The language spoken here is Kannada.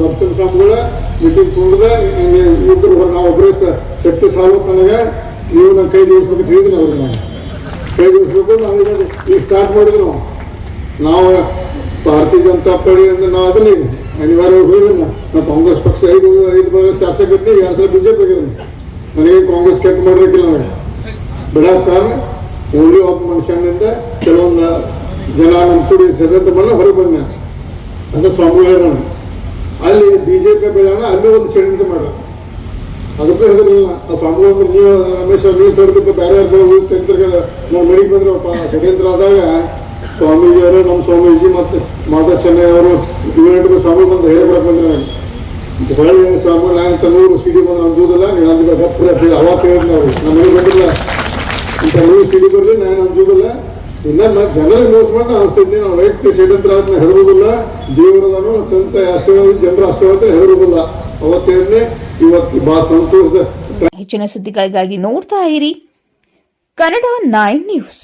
ಬರ್ತೀನಿ ಸ್ವಾಮಿಗಳ ಮೀಟಿಂಗ್ ಕೂಡ ಇಬ್ಬರು ನಾವು ಒಬ್ಬರೇ ಶಕ್ತಿ ಸಾಲೋದು ನನಗೆ, ನೀವು ನಾನು ಕೈ ಜೋಡಿಸ್ಬೇಕು ಹೇಳಿದ್ರಿ ಅವ್ರಿಗೆ ನಾನು. ಕೈ ಜೋಡಿಸ್ಬೇಕು ನಾವು ಈಗ ಸ್ಟಾರ್ಟ್ ಮಾಡಿದ್ರು. ನಾವು ಭಾರತೀಯ ಜನತಾ ಪಾರ್ಟಿ ಅಂದ್ರೆ ನಾವು ಅದನ್ನ ಈಗ ಅನಿವಾರ್ಯವಾಗಿ ಹೋಗಿದ್ರಿ ನಾವು. ಕಾಂಗ್ರೆಸ್ ಪಕ್ಷ ಐದು ಐದು ಶಾಸಕ ಇದ್ದೀವಿ ಎರಡು ಸಲ ಬಿಜೆಪಿ ಪಿ ನನಗೆ ಕಾಂಗ್ರೆಸ್ ಕೆಟ್ಟ ಮಾಡಬೇಕಿಲ್ಲ ನನಗೆ. ಬಿಡೋ ಕಾರಣ, ಓಡಿ ಒಬ್ಬ ಮನುಷ್ಯನಿಂದ ಕೆಲವೊಂದು ಜನ ನಮ್ಮ ಕೂಡಿ ಸೆವೆಂತ್ ಮನೆ ಹೊರಗೆ ಬಂದ ಅಂತ ಸ್ವಾಮಿಗಳು ಹೇಳೋಣ. ಅಲ್ಲಿ ಬಿ ಜೆ ಪಿ ಬೆಳೆಯೋಣ ಅಲ್ಲಿ ಒಂದು ಷಡ್ಯಂತ್ರ ಮಾಡ ಅದಕ್ಕೆ ಹೆದರಿಲ್ಲ ಆ ಸ್ವಾಮಿಗಳು ನೀವು ರಮೇಶ್ ಅವ್ರು, ನೀವು ತಡೆದಕ್ಕೆ ಬೇರೆ ಯಾರು ತೆಗೆದ್ರೆ ನಾವು ಮನೆಗೆ ಬಂದ್ರಪ್ಪ ಷಡ್ಯಂತ್ರ ಆದಾಗ ಸ್ವಾಮೀಜಿ ಅವರು ನಮ್ಮ ಸ್ವಾಮೀಜಿ ಮತ್ತು ಮಾತಾ ಚೆನ್ನೈ ಅವರು ಇವೆಂಟ್ಗಳು ಸ್ವಾಮಿ ಬಂದು ಹೇಳ್ಬಿಡಕ್ಕೆ ಬಂದ್ರೆ ನನಗೆ ಹೊಳ್ಳಿ ಸ್ವಾಮಿ, ನಾನು ತನ್ನೂರು ಸಿಡಿ ಬಂದ್ರೆ ಅಂಜೋದಿಲ್ಲ ಅಂತ ಹೇಳಿ ಅವಾಗ ಹೇಳಿದ್ರು ನಾವು ನಮ್ಮ ಮನೆಗೆ ಬಂದಿಲ್ಲ. ಈ ತನ್ನೂರು ಸಿಡಿ ಬರಲಿ, ನಾನು ಅಂಜುವುದಿಲ್ಲ ಇನ್ನ ನಾ ಜನರಿಗೆ ಮೋಸ ಮಾಡಿ ಅನಿಸ್ತಿದ್ದೆ ನಾವು ವೈಯಕ್ತಿಕ ಷಡ್ಯಂತ್ರ ಆದ್ಮೇಲೆ ಹೆದರುವುದಿಲ್ಲ. ದೇವರದನು ತಂತ ಆಶೀರ್ವಾದ, ಜನರ ಆಶೀರ್ವಾದ ಹೆದರುವುದಿಲ್ಲ. ಅವತ್ತೇನೆ ಇವತ್ತು ಬಾ ಸಂತೋಷದ ಹೆಚ್ಚಿನ ಸುದ್ದಿಗಳಿಗಾಗಿ ನೋಡ್ತಾ ಇರಿ. Kannada nine news.